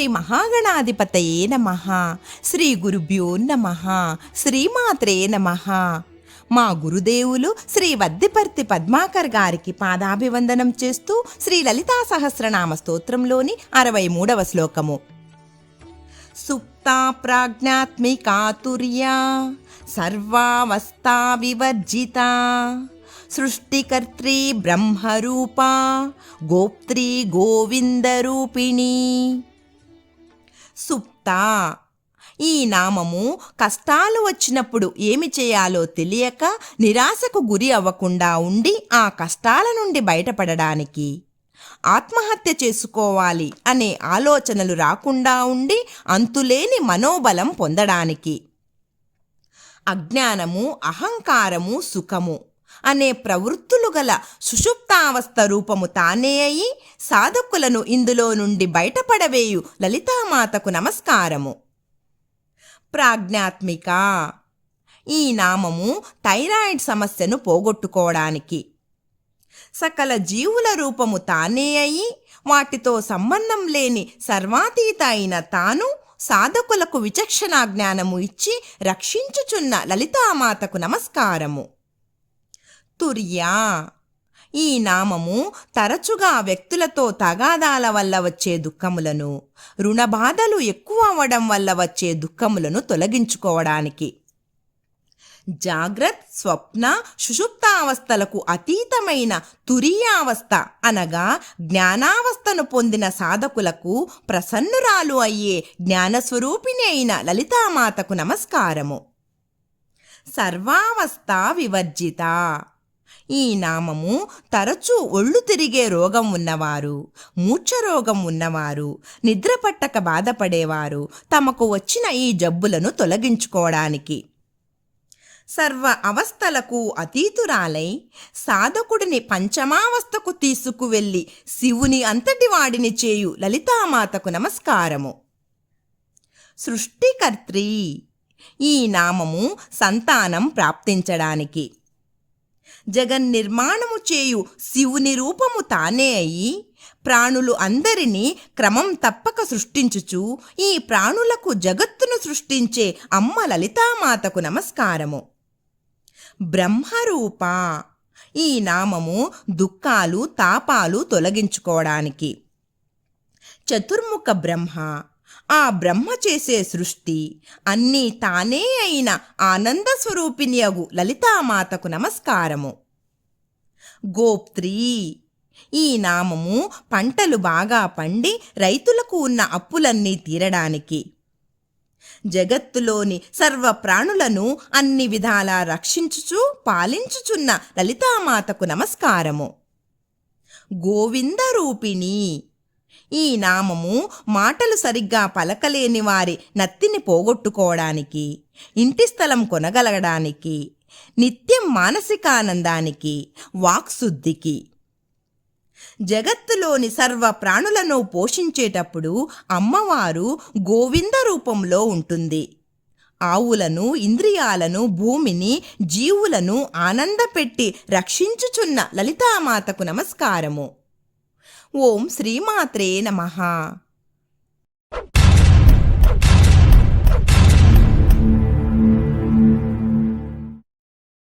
శ్రీ మహాగణాధిపతయే నమ. శ్రీ గురుభ్యో నమ. శ్రీమాత్రే నమ. మా గురుదేవులు శ్రీ వద్దిపర్తి పద్మాకర్ గారికి పాదాభివందనం చేస్తూ శ్రీ లలితా సహస్రనామ స్తోత్రంలోని అరవై మూడవ శ్లోకము. సుప్తా ప్రాజ్ఞాత్మికాతుర్యా సర్వావస్థా వివర్జిత సృష్టికర్త్రీ బ్రహ్మరూపా గోప్త్రీ గోవిందరూపిణీ. సుప్త. ఈ నామము కష్టాలు వచ్చినప్పుడు ఏమి చేయాలో తెలియక నిరాశకు గురి అవ్వకుండా ఉండి ఆ కష్టాల నుండి బయటపడడానికి. ఆత్మహత్య చేసుకోవాలి అనే ఆలోచనలు రాకుండా ఉండి అంతులేని మనోబలం పొందడానికి. అజ్ఞానము అహంకారము సుఖము అనే ప్రవృత్తులు గల సుషుప్తావస్థ రూపము తానే అయి సాధకులను ఇందులో నుండి బయటపడవేయు లలితామాతకు నమస్కారము. ప్రాజ్ఞాత్మిక ఈ నామము థైరాయిడ్ సమస్యను పోగొట్టుకోవడానికి. సకల జీవుల రూపము తానే అయి వాటితో సంబంధం లేని సర్వాతీత అయిన తాను సాధకులకు విచక్షణా జ్ఞానము ఇచ్చి రక్షించుచున్న లలితామాతకు నమస్కారము. తుర్యా ఈ నామము తరచుగా వ్యక్తులతో తగాదాల వల్ల వచ్చే దుఃఖములను రుణబాధలు ఎక్కువ అవ్వడం వల్ల వచ్చే దుఃఖములను తొలగించుకోవడానికి. జాగ్రత్ స్వప్న సుషుప్తావస్థలకు అతీతమైన తురియావస్థ అనగా జ్ఞానావస్థను పొందిన సాధకులకు ప్రసన్నురాలు అయ్యే జ్ఞానస్వరూపిణి అయిన లలితామాతకు నమస్కారము. సర్వావస్థ వివర్జిత. ఈ నామము తరచూ ఒళ్ళు తిరిగే రోగం ఉన్నవారు మూర్ఛ రోగం ఉన్నవారు నిద్రపట్టక బాధపడేవారు తమకు వచ్చిన ఈ జబ్బులను తొలగించుకోవడానికి. సర్వ అవస్థలకు అతీతురాలై సాధకుడిని పంచమావస్థకు తీసుకువెళ్ళి శివుని అంతటి వాడిని చేయు లలితామాతకు నమస్కారము. సృష్టికర్త్రి ఈ నామము సంతానం ప్రాప్తించడానికి. జగన్ నిర్మాణము చేయు శివుని రూపము తానే అయి ప్రాణులు అందరినీ క్రమం తప్పక సృష్టించుచు ఈ ప్రాణులకు జగత్తును సృష్టించే అమ్మ లలితామాతకు నమస్కారము. బ్రహ్మరూప ఈ నామము దుఃఖాలు తాపాలు తొలగించుకోవడానికి. చతుర్ముఖ బ్రహ్మ ఆ బ్రహ్మ చేసే సృష్టి అన్నీ తానే అయిన ఆనంద స్వరూపిణియగు లలితామాతకు నమస్కారము. గోప్త్రీ ఈ నామము పంటలు బాగా పండి రైతులకు ఉన్న అప్పులన్నీ తీరడానికి. జగత్తులోని సర్వ ప్రాణులను అన్ని విధాలా రక్షించుచు పాలించుచున్న లలితామాతకు నమస్కారము. గోవింద రూపిణి ఈ నామము మాటలు సరిగ్గా పలకలేని వారి నత్తిని పోగొట్టుకోవడానికి ఇంటి స్థలం కొనగలగడానికి నిత్యం మానసికానందానికి వాక్శుద్ధికి. జగత్తులోని సర్వ ప్రాణులను పోషించేటప్పుడు అమ్మవారు గోవింద రూపంలో ఉంటుంది. ఆవులను ఇంద్రియాలను భూమిని జీవులను ఆనందపెట్టి రక్షించుచున్న లలితామాతకు నమస్కారము. ఓం శ్రీమాత్రే నమః.